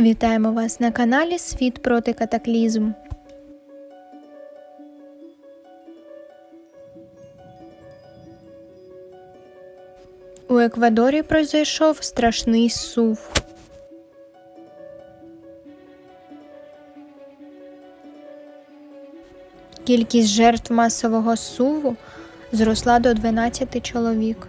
Вітаємо вас на каналі Світ проти катаклізм. У Еквадорі пройшов страшний сув. Кількість жертв масового суву зросла до 12 чоловік.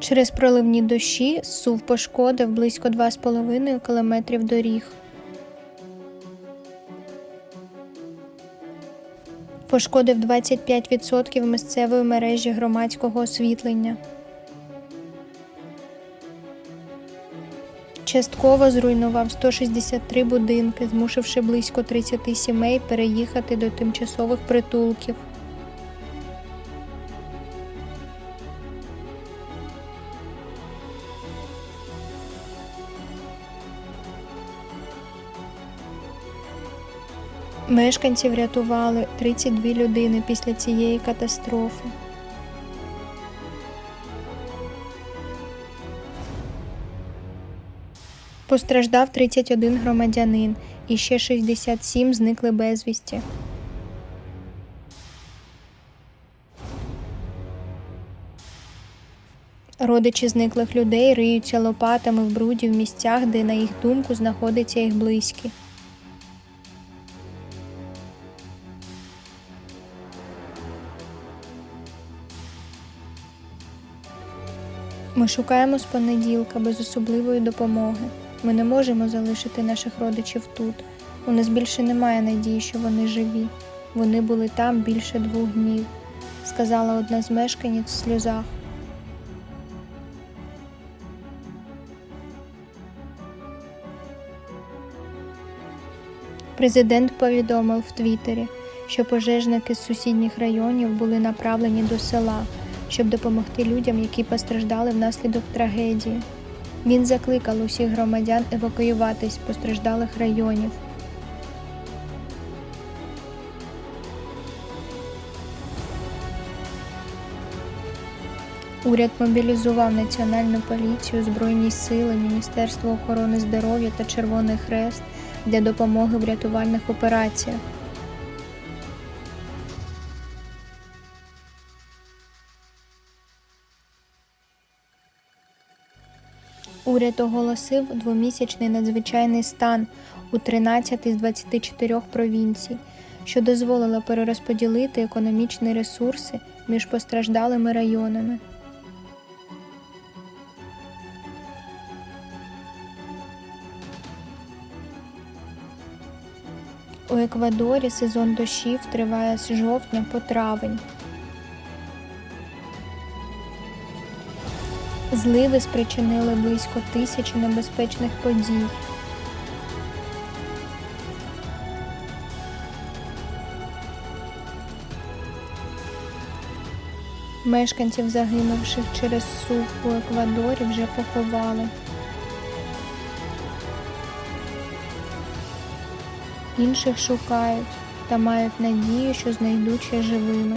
Через проливні дощі сув пошкодив близько 2,5 кілометрів доріг. Пошкодив 25% місцевої мережі громадського освітлення. Частково зруйнував 163 будинки, змусивши близько 30 сімей переїхати до тимчасових притулків. Мешканців рятували 32 людини після цієї катастрофи. Постраждав 31 громадянин і ще 67 зникли безвісті. Родичі зниклих людей риються лопатами в бруді в місцях, де, на їх думку, знаходяться їх близькі. Ми шукаємо з понеділка без особливої допомоги. Ми не можемо залишити наших родичів тут. У нас більше немає надії, що вони живі. Вони були там більше двох днів, сказала одна з мешканець в сльозах. Президент повідомив в Твіттері, що пожежники з сусідніх районів були направлені до села, щоб допомогти людям, які постраждали внаслідок трагедії. Він закликав усіх громадян евакуюватись з постраждалих районів. Уряд мобілізував Національну поліцію, Збройні сили, Міністерство охорони здоров'я та Червоний Хрест для допомоги в рятувальних операціях. Уряд оголосив двомісячний надзвичайний стан у 13 з 24 провінцій, що дозволило перерозподілити економічні ресурси між постраждалими районами. У Еквадорі сезон дощів триває з жовтня по травень. Зливи спричинили близько тисячі небезпечних подій. Мешканців, загинувших через сув у Еквадорі, вже поховали. Інших шукають та мають надію, що знайдуть ще живими.